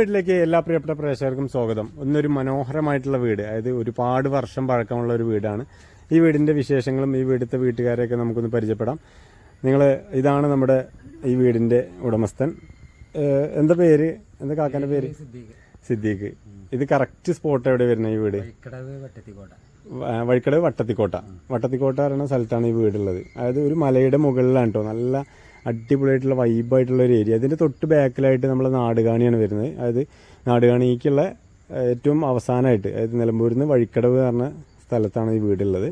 വീട്ടിലേക്ക് എല്ലാ പ്രിയപ്പെട്ട പ്രേക്ഷകർക്കും സ്വാഗതം. ഇന്നൊരു മനോഹരമായിട്ടുള്ള വീട് അതായത് ഒരുപാട് വർഷം പഴക്കമുള്ള ഒരു വീടാണ്. ഈ വീടിന്റെ വിശേഷങ്ങളും ഈ വീടുത്തെ വീട്ടുകാരെയൊക്കെ നമുക്കൊന്ന് പരിചയപ്പെടാം. നിങ്ങൾ ഇതാണ് നമ്മുടെ ഈ വീടിന്റെ ഉടമസ്ഥൻ. എന്താ പേര്? എന്താ കാക്കന്റെ പേര്? സിദ്ദീഖ്. ഇത് കറക്റ്റ് സ്പോട്ട് എവിടെ വരുന്നത് ഈ വീട്? വഴിക്കടവ് വട്ടത്തിക്കോട്ട. വട്ടത്തിക്കോട്ട. പറയുന്ന സ്ഥലത്താണ് ഈ വീടുള്ളത്. അതായത് ഒരു മലയുടെ മുകളിലാണ് കേട്ടോ നല്ല അടിപൊളിയായിട്ടുള്ള വൈബായിട്ടുള്ള ഒരു ഏരിയ അതിന്റെ തൊട്ട് ബാക്കിലായിട്ട് നമ്മൾ നാടുകാണിയാണ് വരുന്നത്. അതായത് നാടുകാണിക്കുള്ള ഏറ്റവും അവസാനമായിട്ട് അതായത് നിലമ്പൂരിൽ നിന്ന് വഴിക്കടവ് പറഞ്ഞ സ്ഥലത്താണ് ഈ വീടുള്ളത്.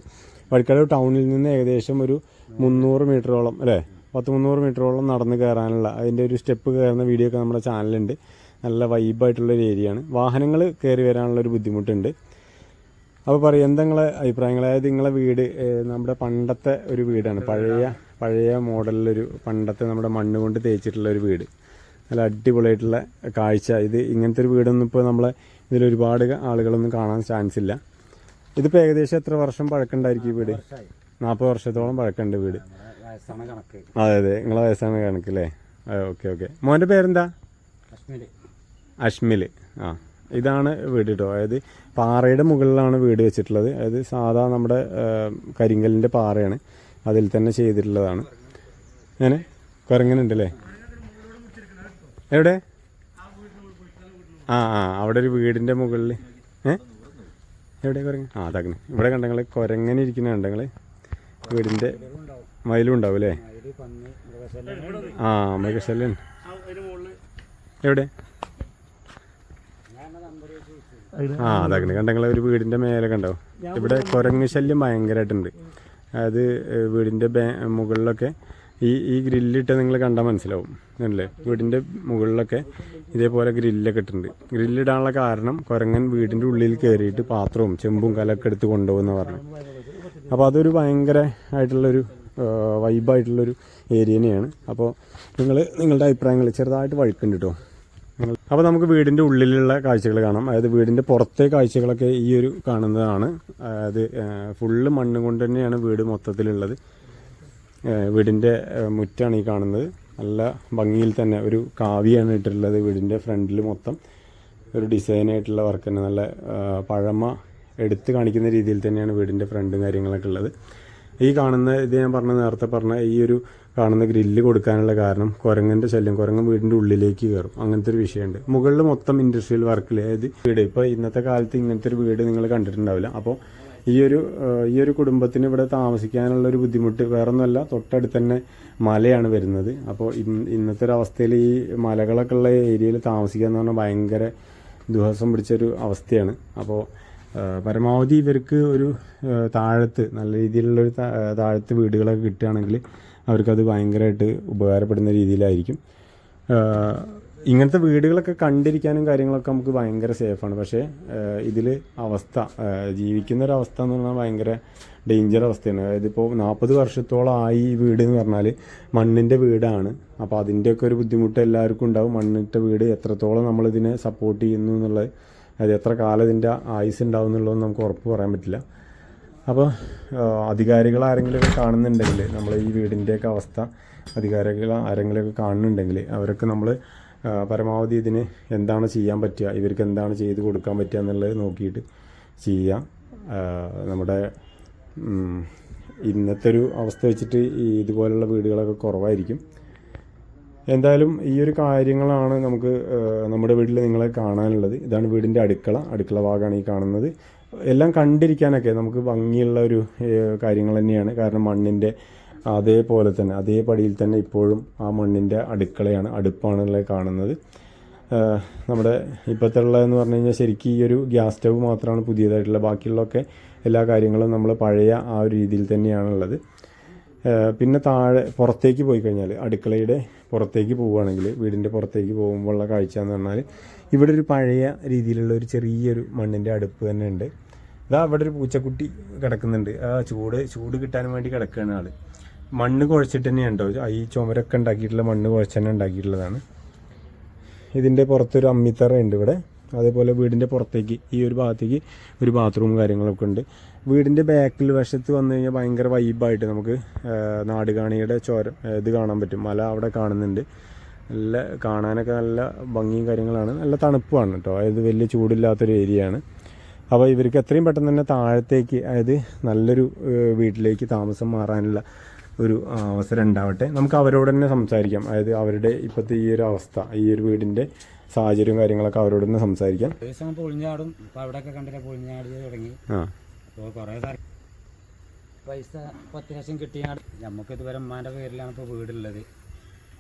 വഴിക്കടവ് ടൗണിൽ നിന്ന് ഏകദേശം ഒരു മുന്നൂറ് മീറ്ററോളം അല്ലേ? പത്ത് മുന്നൂറ് മീറ്ററോളം നടന്ന് കയറാനുള്ള അതിന്റെ ഒരു സ്റ്റെപ്പ് കയറുന്ന വീഡിയോ ഒക്കെ നമ്മുടെ ചാനലുണ്ട് നല്ല വൈബായിട്ടുള്ളൊരു ഏരിയയാണ് വാഹനങ്ങൾ കയറി വരാനുള്ള ഒരു ബുദ്ധിമുട്ടുണ്ട്. അപ്പോൾ പറയും എന്താ നിങ്ങളെ അഭിപ്രായങ്ങൾ അതായത് നിങ്ങളെ വീട് നമ്മുടെ പണ്ടത്തെ ഒരു വീടാണ്. പഴയ പഴയ മോഡലിലൊരു പണ്ടത്തെ നമ്മുടെ മണ്ണ് കൊണ്ട് തേച്ചിട്ടുള്ള ഒരു വീട്. നല്ല അടിപൊളിയായിട്ടുള്ള കാഴ്ച. ഇത് ഇങ്ങനത്തെ ഒരു വീടൊന്നും ഇപ്പോൾ നമ്മളെ ഇതിലൊരുപാട് ആളുകളൊന്നും കാണാൻ ചാൻസ് ഇല്ല. ഇതിപ്പോൾ ഏകദേശം എത്ര വർഷം പഴക്കമുണ്ടായിരിക്കും ഈ വീട്? നാൽപ്പത് വർഷത്തോളം പഴക്കമുണ്ട് വീട്. അതെ അതെ. നിങ്ങളെ വയസ്സാണ് കണക്ക് അല്ലേ? Okay okay. മോന്റെ പേരെന്താ? അഷ്മിൽ അഷ്മിൽ ആ ഇതാണ് വീട് കേട്ടോ അതായത് പാറയുടെ മുകളിലാണ് വീട് വെച്ചിട്ടുള്ളത്. അതായത് സാധാ നമ്മുടെ കരിങ്കലിന്റെ പാറയാണ്. അതിൽ തന്നെ ചെയ്തിട്ടുള്ളതാണ്. ഞാൻ കുരങ്ങനുണ്ടല്ലേ എവിടെ? ആ ആ അവിടെ ഒരു വീടിന്റെ മുകളിൽ ഏ? എവിടെ കുരങ്ങൻ ആ അതങ്ങനെ ഇവിടെ കണ്ടങ്ങൾ കുരങ്ങനിരിക്കുന്ന കണ്ടങ്ങൾ വീടിന്റെ മയിലും ഉണ്ടാവും അല്ലേ? ആ മൃഗശല്യം. എവിടെ? ആ അതങ്ങനെ കണ്ടങ്ങളെ ഒരു വീടിന്റെ മേലെ കണ്ടാവും ഇവിടെ കുരങ്ങ് ശല്യം ഭയങ്കരമായിട്ടുണ്ട് അതായത് വീടിന്റെ ബേ- മുകളിലൊക്കെ ഈ ഈ ഗ്രില്ലിട്ട് നിങ്ങൾ കണ്ടാൽ മനസ്സിലാവും. അല്ലേ? വീടിന്റെ മുകളിലൊക്കെ ഇതേപോലെ ഗ്രില്ലൊക്കെ ഇട്ടിട്ടുണ്ട്. ഗ്രില്ലിടാനുള്ള കാരണം കുരങ്ങൻ വീടിന്റെ ഉള്ളിൽ കയറിയിട്ട് പാത്രവും ചെമ്പും കലൊക്കെ എടുത്ത് കൊണ്ടുപോകുന്ന പറഞ്ഞു അപ്പോൾ അതൊരു ഭയങ്കര ആയിട്ടുള്ളൊരു വൈബായിട്ടുള്ളൊരു ഏരിയ തന്നെയാണ് അപ്പോൾ നിങ്ങൾ നിങ്ങളുടെ അഭിപ്രായങ്ങൾ ചെറുതായിട്ട് വഴുക്കുണ്ട് കേട്ടോ അപ്പോൾ നമുക്ക് വീടിന്റെ ഉള്ളിലുള്ള കാഴ്ചകൾ കാണാം. അതായത് വീടിന്റെ പുറത്തെ കാഴ്ചകളൊക്കെ ഈ ഒരു കാണുന്നതാണ്. അതായത് ഫുള്ള് മണ്ണ് കൊണ്ട് തന്നെയാണ് വീട് മൊത്തത്തിലുള്ളത്. വീടിന്റെ മുറ്റാണ് ഈ കാണുന്നത്. നല്ല ഭംഗിയിൽ തന്നെ ഒരു കാവിയാണ് ഇട്ടിട്ടുള്ളത് വീടിന്റെ ഫ്രണ്ടിൽ മൊത്തം. ഒരു ഡിസൈനായിട്ടുള്ള വർക്ക് തന്നെ. നല്ല പഴമ എടുത്ത് കാണിക്കുന്ന രീതിയിൽ തന്നെയാണ് വീടിന്റെ ഫ്രണ്ടും കാര്യങ്ങളൊക്കെ ഉള്ളത്. ഈ കാണുന്ന ഇത് ഞാൻ പറഞ്ഞ നേരത്തെ പറഞ്ഞ ഈ ഒരു കാണുന്ന ഗ്രില്ല് കൊടുക്കാനുള്ള കാരണം കുരങ്ങന്റെ ശല്യം കുരങ്ങൻ വീടിന്റെ ഉള്ളിലേക്ക് കയറും. അങ്ങനത്തെ ഒരു വിഷയമുണ്ട്. മുകളിൽ മൊത്തം ഇൻഡസ്ട്രിയൽ വർക്കിൽ അതായത് വീട്. ഇപ്പോൾ ഇന്നത്തെ കാലത്ത് ഇങ്ങനത്തെ ഒരു വീട് നിങ്ങൾ കണ്ടിട്ടുണ്ടാവില്ല. അപ്പോൾ ഈ ഒരു ഈ ഒരു കുടുംബത്തിന് ഇവിടെ താമസിക്കാനുള്ള ഒരു ബുദ്ധിമുട്ട് വേറൊന്നുമല്ല. തൊട്ടടുത്ത് തന്നെ മലയാണ് വരുന്നത്. അപ്പോൾ ഇന്നത്തെ ഒരു അവസ്ഥയിൽ ഈ മലകളൊക്കെ ഉള്ള ഏരിയയിൽ താമസിക്കുക എന്ന് പറഞ്ഞാൽ ഭയങ്കര ദുഹസം പിടിച്ചൊരു അവസ്ഥയാണ്. അപ്പോൾ പരമാവധി ഇവർക്ക് ഒരു താഴത്ത് നല്ല രീതിയിലുള്ളൊരു താഴത്ത് വീടുകളൊക്കെ കിട്ടുകയാണെങ്കിൽ അവർക്കത് ഭയങ്കരമായിട്ട് ഉപകാരപ്പെടുന്ന രീതിയിലായിരിക്കും. ഇങ്ങനത്തെ വീടുകളൊക്കെ കണ്ടിരിക്കാനും കാര്യങ്ങളൊക്കെ നമുക്ക് ഭയങ്കര സേഫാണ്. പക്ഷേ ഇതിൽ അവസ്ഥ ജീവിക്കുന്ന ഒരു അവസ്ഥ എന്ന് പറഞ്ഞാൽ ഭയങ്കര ഡേഞ്ചർ അവസ്ഥയാണ്. അതായത് ഇപ്പോൾ നാൽപ്പത് വർഷത്തോളം ആയി ഈ വീട് എന്ന് പറഞ്ഞാൽ മണ്ണിന്റെ വീടാണ്. അപ്പോൾ അതിന്റെയൊക്കെ ഒരു ബുദ്ധിമുട്ട് എല്ലാവർക്കും ഉണ്ടാവും. മണ്ണിട്ട വീട് എത്രത്തോളം നമ്മളിതിനെ സപ്പോർട്ട് ചെയ്യുന്നു എന്നുള്ളത് അത് എത്ര കാലം ഇതിന്റെ ആയുസ് ഉണ്ടാവും എന്നുള്ളതൊന്നും നമുക്ക് ഉറപ്പ് പറയാൻ പറ്റില്ല. അപ്പോൾ അധികാരികൾ ആരെങ്കിലുമൊക്കെ കാണുന്നുണ്ടെങ്കിൽ നമ്മൾ ഈ വീടിന്റെയൊക്കെ അവസ്ഥ അധികാരികൾ ആരെങ്കിലുമൊക്കെ കാണുന്നുണ്ടെങ്കിൽ അവരൊക്കെ നമ്മൾ പരമാവധി ഇതിന് എന്താണ് ചെയ്യാൻ പറ്റുക ഇവർക്ക് എന്താണ് ചെയ്ത് കൊടുക്കാൻ പറ്റുക എന്നുള്ളത് നോക്കിയിട്ട് ചെയ്യാം നമ്മുടെ ഇന്നത്തെ ഒരു അവസ്ഥ വെച്ചിട്ട് ഇതുപോലുള്ള വീടുകളൊക്കെ കുറവായിരിക്കും. എന്തായാലും ഈ ഒരു കാര്യങ്ങളാണ് നമുക്ക് നമ്മുടെ വീട്ടിൽ നിങ്ങളെ കാണാനുള്ളത്. ഇതാണ് വീടിന്റെ അടുക്കള. അടുക്കള ഭാഗമാണ് ഈ കാണുന്നത്. എല്ലാം കണ്ടിരിക്കാനൊക്കെ നമുക്ക് ഭംഗിയുള്ള ഒരു കാര്യങ്ങൾ തന്നെയാണ്. കാരണം മണ്ണിന്റെ അതേപോലെ തന്നെ അതേ പടിയിൽ തന്നെ ഇപ്പോഴും ആ മണ്ണിന്റെ അടുക്കളയാണ് അടുപ്പാണുള്ളത് കാണുന്നത്. നമ്മുടെ ഇപ്പോഴത്തെ ഉള്ളതെന്ന് പറഞ്ഞു കഴിഞ്ഞാൽ ശരിക്കും ഈ ഒരു ഗ്യാസ് സ്റ്റവ് മാത്രമാണ് പുതിയതായിട്ടുള്ള. ബാക്കിയുള്ളതൊക്കെ എല്ലാ കാര്യങ്ങളും നമ്മൾ പഴയ ആ ഒരു രീതിയിൽ തന്നെയാണുള്ളത്. പിന്നെ താഴെ പുറത്തേക്ക് പോയി കഴിഞ്ഞാൽ അടുക്കളയുടെ പുറത്തേക്ക് പോവുകയാണെങ്കിൽ വീടിന്റെ പുറത്തേക്ക് പോകുമ്പോഴുള്ള കാഴ്ച എന്ന് പറഞ്ഞാൽ ഇവിടെ ഒരു പഴയ രീതിയിലുള്ള ഒരു ചെറിയൊരു മണ്ണിന്റെ അടുപ്പ് തന്നെ ഉണ്ട്. ഇതാ അവിടെ ഒരു പൂച്ചക്കുട്ടി കിടക്കുന്നുണ്ട്. ആ ചൂട് ചൂട് കിട്ടാൻ വേണ്ടി കിടക്കുകയാണ് ആൾ മണ്ണ് കുഴച്ചിട്ട് തന്നെയാണ് ഉണ്ടോ ഈ ചുമരൊക്കെ ഉണ്ടാക്കിയിട്ടുള്ള മണ്ണ് കുഴച്ച് തന്നെ ഉണ്ടാക്കിയിട്ടുള്ളതാണ്. ഇതിന്റെ പുറത്തൊരു അമ്മിത്തറ ഉണ്ട് ഇവിടെ. അതേപോലെ വീടിന്റെ പുറത്തേക്ക് ഈ ഒരു ഭാഗത്തേക്ക് ഒരു ബാത്റൂം കാര്യങ്ങളൊക്കെ ഉണ്ട്. വീടിന്റെ ബാക്കിൽ വശത്ത് വന്നു കഴിഞ്ഞാൽ ഭയങ്കര വൈബായിട്ട് നമുക്ക് നാടുകാണിയുടെ ചോര ഇത് കാണാൻ പറ്റും. മല അവിടെ കാണുന്നുണ്ട്. നല്ല കാണാനൊക്കെ നല്ല ഭംഗിയും കാര്യങ്ങളാണ്. നല്ല തണുപ്പാണ് കേട്ടോ. അതായത് വലിയ ചൂടില്ലാത്തൊരു ഏരിയയാണ് അപ്പോൾ ഇവർക്ക് എത്രയും പെട്ടെന്ന് തന്നെ താഴത്തേക്ക് അതായത് നല്ലൊരു വീട്ടിലേക്ക് താമസം മാറാനുള്ള ഒരു അവസരം ഉണ്ടാവട്ടെ. നമുക്ക് അവരോട് തന്നെ സംസാരിക്കാം. അതായത് അവരുടെ ഇപ്പോഴത്തെ ഈ ഒരു അവസ്ഥ ഈ ഒരു വീടിന്റെ സാഹചര്യവും കാര്യങ്ങളൊക്കെ അവരോട് തന്നെ സംസാരിക്കാം. ദിവസം പൊളിഞ്ഞാടും. അവിടെയൊക്കെ കണ്ടില്ല പൊളിഞ്ഞാടി തുടങ്ങി. ആ. അപ്പോൾ കുറേ പൈസ പത്ത് ലക്ഷം കിട്ടിയാൽ നമുക്ക് ഇതുവരെ ഉമ്മാന്റെ പേരിലാണ് ഇപ്പോൾ വീടുള്ളത്.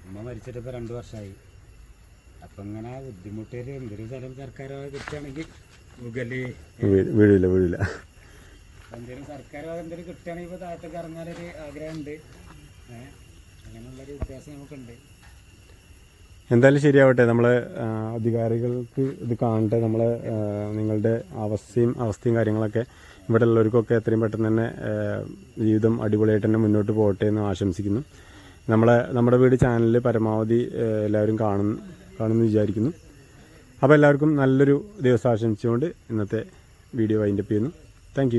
ഉമ്മ മരിച്ചിട്ട് ഇപ്പോൾ രണ്ട് വർഷമായി അപ്പം ഇങ്ങനെ ബുദ്ധിമുട്ടൊരു എന്തൊരു സ്ഥലം സർക്കാർ കിട്ടുകയാണെങ്കിൽ മുകളിൽ വീടില്ല വീഴില്ല വീഴില്ല എന്തെങ്കിലും സർക്കാർ എന്തെങ്കിലും കിട്ടുകയാണെങ്കിൽ ഇപ്പോൾ താഴത്തേക്ക് ഇറങ്ങാനൊരു ആഗ്രഹമുണ്ട്. അങ്ങനെയുള്ളൊരു വ്യത്യാസം നമുക്കുണ്ട് എന്തായാലും ശരിയാവട്ടെ. നമ്മളെ അധികാരികൾക്ക് ഇത് കാണട്ടെ. നമ്മളെ നിങ്ങളുടെ അവസ്ഥയും അവസ്ഥയും കാര്യങ്ങളൊക്കെ ഇവിടെ ഉള്ളവർക്കൊക്കെ എത്രയും പെട്ടെന്ന് തന്നെ ജീവിതം അടിപൊളിയായിട്ട് തന്നെ മുന്നോട്ട് പോകട്ടെ എന്ന് ആശംസിക്കുന്നു. നമ്മളെ നമ്മുടെ വീട് ചാനലിൽ പരമാവധി എല്ലാവരും കാണുന്നു കാണുമെന്ന് വിചാരിക്കുന്നു. അപ്പോൾ എല്ലാവർക്കും നല്ലൊരു ദിവസം ആശംസിച്ചുകൊണ്ട് ഇന്നത്തെ വീഡിയോ വൈൻഡപ്പ് ചെയ്യുന്നു. താങ്ക്